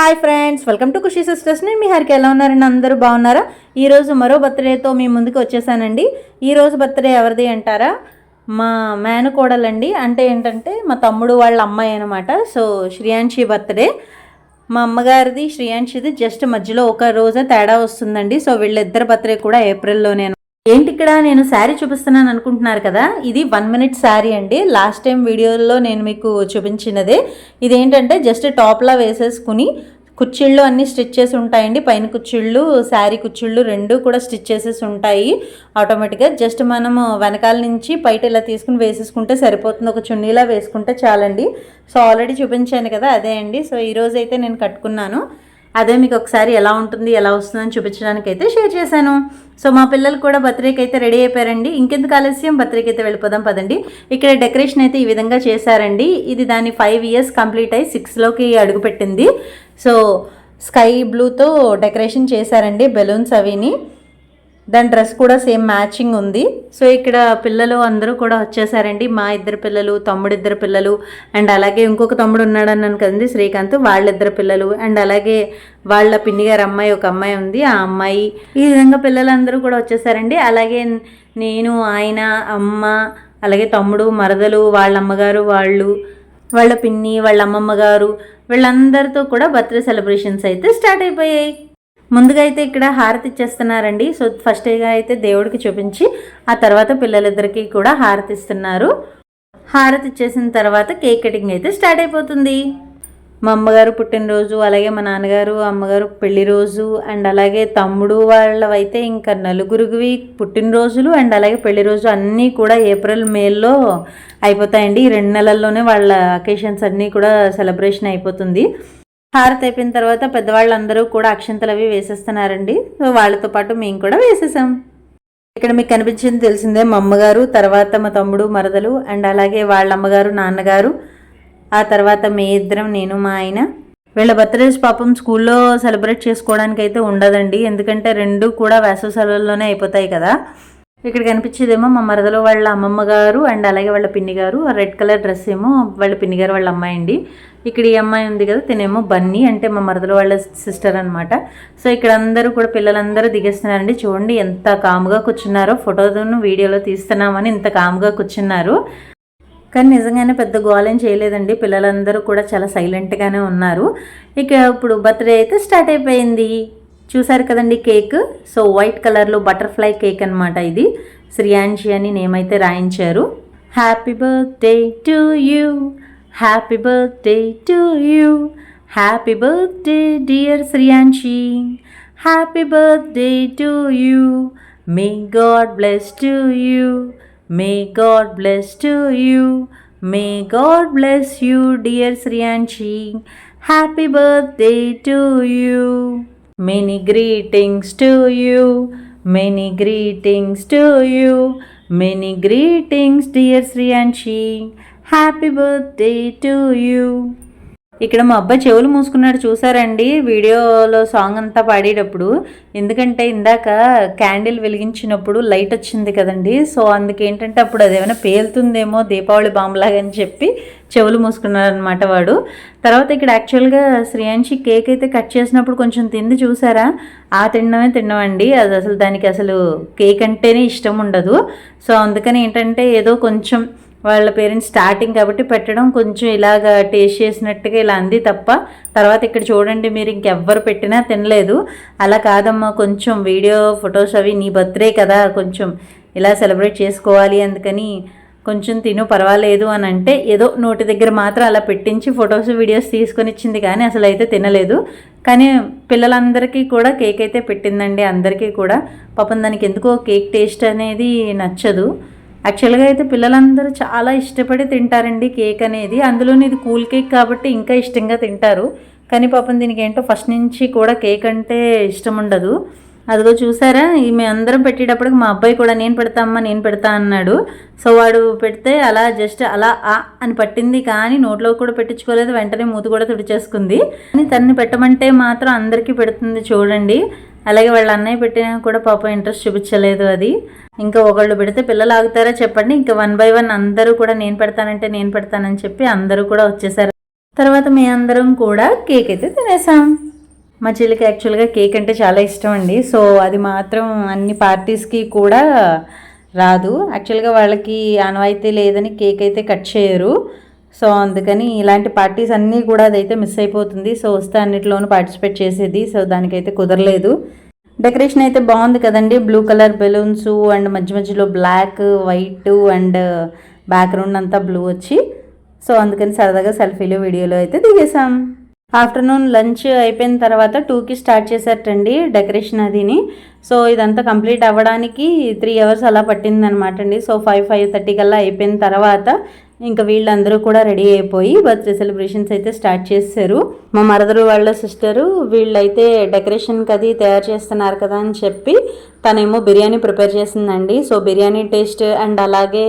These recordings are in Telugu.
Hi friends welcome to Khushi sisters. నేను మీ హరికి. ఎలా ఉన్నారండి అందరూ బాగున్నారా? ఈరోజు మరో బర్త్డేతో మీ ముందుకు వచ్చేసానండి. ఈరోజు బర్త్డే ఎవరిది అంటారా? మా మేనకోడలండి. అంటే ఏంటంటే మా తమ్ముడు వాళ్ళ అమ్మాయి అనమాట సో శ్రియాంశి బర్త్డే మా అమ్మగారిది శ్రియాంశిది జస్ట్ మధ్యలో ఒక రోజే తేడా వస్తుందండి. సో వీళ్ళిద్దరి బర్త్డే కూడా ఏప్రిల్లోనే ఏంటి ఇక్కడ నేను శారీ చూపిస్తున్నాను అనుకుంటున్నారు కదా? ఇది వన్ మినిట్ శారీ అండి. లాస్ట్ టైం వీడియోలో నేను మీకు చూపించినదే. ఇదేంటంటే జస్ట్ టాప్లా వేసేసుకుని కుచ్చిళ్ళు అన్నీ స్టిచ్ చేసి ఉంటాయండి. పైన కుచ్చిళ్ళు శారీ కుచ్చిళ్ళు రెండు కూడా స్టిచ్ చేసేసి ఉంటాయి. ఆటోమేటిక్గా జస్ట్ మనము వెనకాల నుంచి బయట ఇలా తీసుకుని వేసేసుకుంటే సరిపోతుంది. ఒక చున్నీలా వేసుకుంటే చాలండి. సో ఆల్రెడీ చూపించాను కదా అదే అండి. సో ఈరోజైతే నేను కట్టుకున్నాను. అదే మీకు ఒకసారి ఎలా ఉంటుంది ఎలా వస్తుందని చూపించడానికి అయితే షేర్ చేశాను. సో మా పిల్లలు కూడా బర్త్డేకి అయితే రెడీ అయిపోయారండి. ఇంకెందుకు ఆలస్యం? బర్త్డేకి అయితే వెళ్ళిపోదాం పదండి. ఇక్కడ డెకరేషన్ అయితే ఈ విధంగా చేశారండి. ఇది దాని ఫైవ్ ఇయర్స్ కంప్లీట్ అయ్యి సిక్స్లోకి అడుగుపెట్టింది సో స్కై బ్లూతో డెకరేషన్ చేశారండి బెలూన్స్ అవిని. దాని డ్రెస్ కూడా సేమ్ మ్యాచింగ్ ఉంది. సో ఇక్కడ పిల్లలు అందరూ కూడా వచ్చేసారండి. మా ఇద్దరు పిల్లలు తమ్ముడిద్దరు పిల్లలు అండ్ అలాగే ఇంకొక తమ్ముడు ఉన్నాడు అన్నాను కదండి శ్రీకాంత్. వాళ్ళిద్దరు పిల్లలు అండ్ అలాగే వాళ్ళ పిన్ని గారు అమ్మాయి ఒక అమ్మాయి ఉంది. ఆ అమ్మాయి ఈ విధంగా పిల్లలందరూ కూడా వచ్చేసారండి. అలాగే నేను ఆయన అమ్మ అలాగే తమ్ముడు మరదలు వాళ్ళ అమ్మగారు వాళ్ళు వాళ్ళ పిన్ని వాళ్ళ అమ్మమ్మ గారు వీళ్ళందరితో కూడా బర్త్డే సెలబ్రేషన్స్ అయితే స్టార్ట్ అయిపోయాయి. ముందుగా అయితే ఇక్కడ హారతి ఇచ్చేస్తున్నారండి. సో ఫస్ట్గా అయితే దేవుడికి చూపించి ఆ తర్వాత పిల్లలిద్దరికీ కూడా హారతి ఇస్తున్నారు. హారతి ఇచ్చేసిన తర్వాత కేక్ కటింగ్ అయితే స్టార్ట్ అయిపోతుంది. మా అమ్మగారు పుట్టినరోజు అలాగే మా నాన్నగారు అమ్మగారు పెళ్ళి రోజు అండ్ అలాగే తమ్ముడు వాళ్ళవైతే ఇంకా నలుగురికి పుట్టినరోజులు అండ్ అలాగే పెళ్ళి రోజు అన్నీ కూడా ఏప్రిల్ మేలో అయిపోతాయండి. ఈ రెండు నెలల్లోనే వాళ్ళ అకేషన్స్ అన్నీ కూడా సెలబ్రేషన్ అయిపోతుంది. హారతి అయిపోయిన తర్వాత పెద్దవాళ్ళందరూ కూడా అక్షంతలు అవి వేసేస్తున్నారండి. సో వాళ్ళతో పాటు మేము కూడా వేసేసాం. ఇక్కడ మీకు కనిపించింది తెలిసిందే మా అమ్మగారు తర్వాత మా తమ్ముడు మరదలు అండ్ అలాగే వాళ్ళ అమ్మగారు నాన్నగారు ఆ తర్వాత మీ ఇద్దరం నేను మా ఆయన. వీళ్ళ బర్త్డేస్ పాపం స్కూల్లో సెలబ్రేట్ చేసుకోవడానికి అయితే ఉండదండి. ఎందుకంటే రెండు కూడా వేసవి సెలవుల్లోనే అయిపోతాయి కదా. ఇక్కడ కనిపించేదేమో మా మరదలో వాళ్ళ అమ్మమ్మ గారు అండ్ అలాగే వాళ్ళ పిన్ని గారు రెడ్ కలర్ డ్రెస్ ఏమో వాళ్ళ పిన్ని గారు వాళ్ళ అమ్మాయి అండి. ఇక్కడ ఈ అమ్మాయి ఉంది కదా తినేమో బన్నీ అంటే మా మరదల వాళ్ళ సిస్టర్ అనమాట సో ఇక్కడ అందరూ కూడా పిల్లలందరూ దిగేస్తున్నారండి. చూడండి ఎంత కాముగా కూర్చున్నారో ఫోటోను వీడియోలో తీస్తున్నామని ఇంత కాముగా కూర్చున్నారు. కానీ నిజంగానే పెద్ద గోలేం చేయలేదండి. పిల్లలందరూ కూడా చాలా సైలెంట్గానే ఉన్నారు. ఇక ఇప్పుడు బర్త్డే అయితే స్టార్ట్ అయిపోయింది. చూసారు కదండి కేక్? సో వైట్ కలర్లో బటర్ఫ్లై కేక్ అనమాట ఇది. శ్రియాంశి అని నేమైతే రాయించారు. Happy birthday to you happy birthday to you happy birthday dear Sriyanshi happy birthday to you may God bless to you may God bless to you may God bless you dear Sriyanshi happy birthday to you Many greetings to you. Many greetings to you. Many greetings, dear Sriyanshi. Happy birthday to you. ఇక్కడ మా అబ్బాయి చెవులు మూసుకున్నాడు చూసారండి? వీడియోలో సాంగ్ అంతా పాడేటప్పుడు. ఎందుకంటే ఇందాక క్యాండిల్ వెలిగించినప్పుడు లైట్ వచ్చింది కదండి. సో అందుకేంటంటే అప్పుడు అదేమైనా పేలుతుందేమో దీపావళి బాంబులాగా అని చెప్పి చెవులు మూసుకున్నారనమాట వాడు. తర్వాత ఇక్కడ యాక్చువల్గా శ్రేయాంశి కేక్ అయితే కట్ చేసినప్పుడు కొంచెం తింది చూసారా? ఆ తినడమే తినమండి. అది అసలు దానికి అసలు కేక్ అంటేనే ఇష్టం ఉండదు. సో అందుకని ఏంటంటే ఏదో కొంచెం వాళ్ళ పేరెంట్స్ స్టార్టింగ్ కాబట్టి పెట్టడం కొంచెం ఇలాగ టేస్ట్ చేసినట్టుగా ఇలా అంది తప్ప తర్వాత ఇక్కడ చూడండి మీరు ఇంకెవ్వరు పెట్టినా తినలేదు. అలా కాదమ్మా కొంచెం వీడియో ఫొటోస్ అవి నీ బర్త్డే కదా కొంచెం ఇలా సెలబ్రేట్ చేసుకోవాలి అందుకని కొంచెం తిను పర్వాలేదు అని అంటే ఏదో నోటి దగ్గర మాత్రం అలా పెట్టించి ఫొటోస్ వీడియోస్ తీసుకొని ఇచ్చింది కానీ అసలు అయితే తినలేదు. కానీ పిల్లలందరికీ కూడా కేక్ అయితే పెట్టిందండి అందరికీ కూడా. పాపం దానికి ఎందుకో కేక్ టేస్ట్ అనేది నచ్చదు. యాక్చువల్గా అయితే పిల్లలందరూ చాలా ఇష్టపడి తింటారండి కేక్ అనేది. అందులోని ఇది కూల్ కేక్ కాబట్టి ఇంకా ఇష్టంగా తింటారు. కానీ పాపం దీనికి ఏంటో ఫస్ట్ నుంచి కూడా కేక్ అంటే ఇష్టం ఉండదు. అదిగో చూసారా? మేము అందరం పెట్టేటప్పటికి మా అబ్బాయి కూడా నేను పెడతామ్మా నేను పెడతా అన్నాడు. సో వాడు పెడితే అలా జస్ట్ అలా ఆ అని పట్టింది కానీ నోట్లో కూడా పెట్టించుకోలేదు వెంటనే మూతి కూడా తుడిచేసుకుంది. కానీ తన్ని పెట్టమంటే మాత్రం అందరికీ పెడుతుంది చూడండి. అలాగే వాళ్ళ అన్నయ్య పెట్టినా కూడా పాపం ఇంట్రెస్ట్ చూపించలేదు అది. ఇంకా ఒకళ్ళు పెడితే పిల్లలు ఆగుతారా చెప్పండి. ఇంకా వన్ బై వన్ అందరూ కూడా నేను పెడతానంటే నేను పెడతానని చెప్పి అందరూ కూడా వచ్చేసారు. తర్వాత మీ అందరం కూడా కేక్ అయితే తినేసాం. మా చెల్లికి యాక్చువల్గా కేక్ అంటే చాలా ఇష్టం అండి. సో అది మాత్రం అన్ని పార్టీస్కి కూడా రాదు. యాక్చువల్గా వాళ్ళకి ఆనవాయితీ లేదని కేక్ అయితే కట్ చేయరు. సో అందుకని ఇలాంటి పార్టీస్ అన్నీ కూడా అదైతే మిస్ అయిపోతుంది. సో వస్తే అన్నిటిలోనూ పార్టిసిపేట్ చేసేది. సో దానికైతే కుదరలేదు. డెకరేషన్ అయితే బాగుంది కదండి. బ్లూ కలర్ బెలూన్స్ అండ్ మధ్య మధ్యలో బ్లాక్ వైట్ అండ్ బ్యాక్గ్రౌండ్ అంతా బ్లూ వచ్చి. సో అందుకని సరదాగా సెల్ఫీలు వీడియోలు అయితే దిగేసాం ఆఫ్టర్నూన్ లంచ్ అయిపోయిన తర్వాత టూకి స్టార్ట్ చేశారటండి డెకరేషన్ అదిని. సో ఇదంతా కంప్లీట్ అవ్వడానికి త్రీ అవర్స్ అలా పట్టింది అనమాట అండి సో ఫైవ్ ఫైవ్ థర్టీ కల్లా అయిపోయిన తర్వాత ఇంకా వీళ్ళందరూ కూడా రెడీ అయిపోయి బర్త్డే సెలబ్రేషన్స్ అయితే స్టార్ట్ చేశారు. మా మరదరు వాళ్ళ సిస్టరు వీళ్ళైతే డెకరేషన్కి అది తయారు చేస్తున్నారు కదా అని చెప్పి తనేమో బిర్యానీ ప్రిపేర్ చేసిందండి. సో బిర్యానీ టేస్ట్ అండ్ అలాగే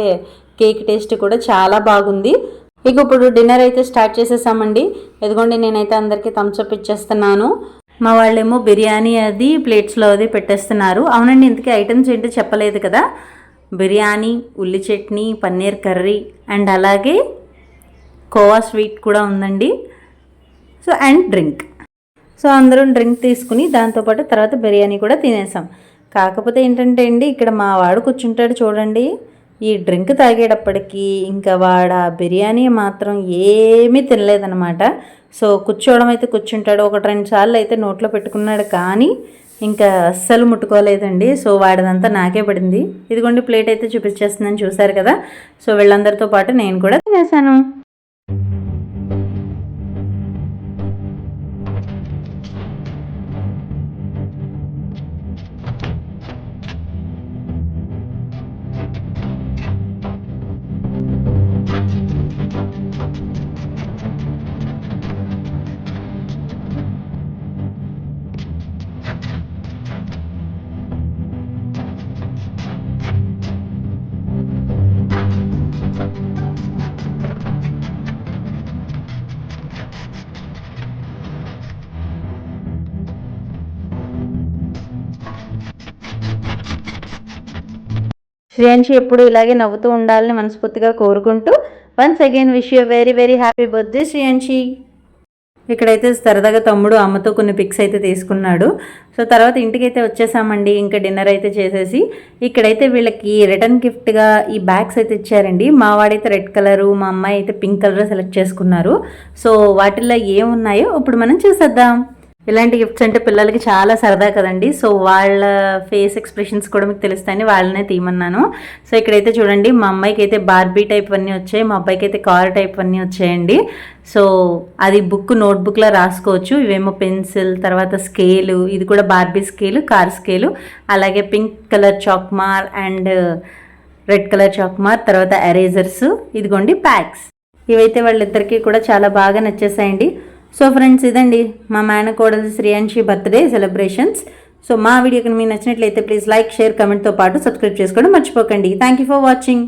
కేక్ టేస్ట్ కూడా చాలా బాగుంది. ఇక ఇప్పుడు డిన్నర్ అయితే స్టార్ట్ చేసేసామండి. ఎదుగోండి నేనైతే అందరికీ థమ్స్అప్ ఇచ్చేస్తున్నాను. మా వాళ్ళేమో బిర్యానీ అది ప్లేట్స్లో అది పెట్టేస్తున్నారు. అవునండి ఇంతకీ ఐటమ్స్ ఏంటో చెప్పలేదు కదా? బిర్యానీ ఉల్లి చట్నీ పన్నీర్ కర్రీ అండ్ అలాగే కోవా స్వీట్ కూడా ఉందండి. So and drink. సో అందరం డ్రింక్ తీసుకుని దాంతోపాటు తర్వాత బిర్యానీ కూడా తినేసాం. కాకపోతే ఏంటంటే అండి ఇక్కడ మా వాడు కూర్చుంటాడు చూడండి. ఈ డ్రింక్ తాగేటప్పటికీ ఇంకా వాడు ఆ బిర్యానీ మాత్రం ఏమీ తినలేదనమాట సో కూర్చోవడం అయితే కూర్చుంటాడు ఒకటి రెండు సార్లు అయితే నోట్లో పెట్టుకున్నాడు కానీ ఇంకా అస్సలు ముట్టుకోలేదండి. సో వాడిదంతా నాకే పడింది. ఇదిగోండి ప్లేట్ అయితే చూపించేస్తుందని చూశారు కదా? సో వీళ్ళందరితో పాటు నేను కూడా తినేసాను. శ్రేయాన్షి ఎప్పుడు ఇలాగే నవ్వుతూ ఉండాలని మనస్ఫూర్తిగా కోరుకుంటూ once again wish you very very happy birthday Shreyanshi. ఇక్కడైతే సరదాగా తమ్ముడు అమ్మతో కొన్ని పిక్స్ అయితే తీసుకున్నాడు. సో తర్వాత ఇంటికి అయితే వచ్చేసామండి. ఇంకా డిన్నర్ అయితే చేసేసి ఇక్కడైతే వీళ్ళకి రిటర్న్ గిఫ్ట్గా ఈ బ్యాగ్స్ అయితే ఇచ్చారండి. మా వాడైతే రెడ్ కలరు మా అమ్మాయి అయితే పింక్ కలర్ సెలెక్ట్ చేసుకున్నారు. సో వాటిల్లో ఏమున్నాయో ఇప్పుడు మనం చూసేద్దాం. ఇలాంటి గిఫ్ట్స్ అంటే పిల్లలకి చాలా సరదా కదండి. సో వాళ్ళ ఫేస్ ఎక్స్ప్రెషన్స్ కూడా మీకు తెలుస్తాయని వాళ్ళనే తీయమన్నాను. సో ఇక్కడైతే చూడండి మా అమ్మాయికి అయితే బార్బీ టైప్ అన్నీ వచ్చాయి మా అబ్బాయికి అయితే కార్ టైప్ అన్నీ వచ్చాయండి. సో అది బుక్ నోట్బుక్లో రాసుకోవచ్చు. ఇవేమో పెన్సిల్ తర్వాత స్కేలు ఇది కూడా బార్బీ స్కేలు కార్ స్కేలు అలాగే పింక్ కలర్ చాక్మార్ అండ్ రెడ్ కలర్ చాక్మార్ తర్వాత ఎరేజర్స్ ఇదిగోండి ప్యాక్స్ ఇవైతే వాళ్ళిద్దరికీ కూడా చాలా బాగా నచ్చేసాయండి. సో ఫ్రెండ్స్ ఇదండి మా మేనకోడలు శ్రేయాన్షి బర్త్డే సెలబ్రేషన్స్. సో మా వీడియోకి మీకు నచ్చినట్లయితే ప్లీజ్ లైక్ షేర్ కమెంట్తో పాటు సబ్స్క్రైబ్ చేసుకోవడం మర్చిపోకండి. Thank you for watching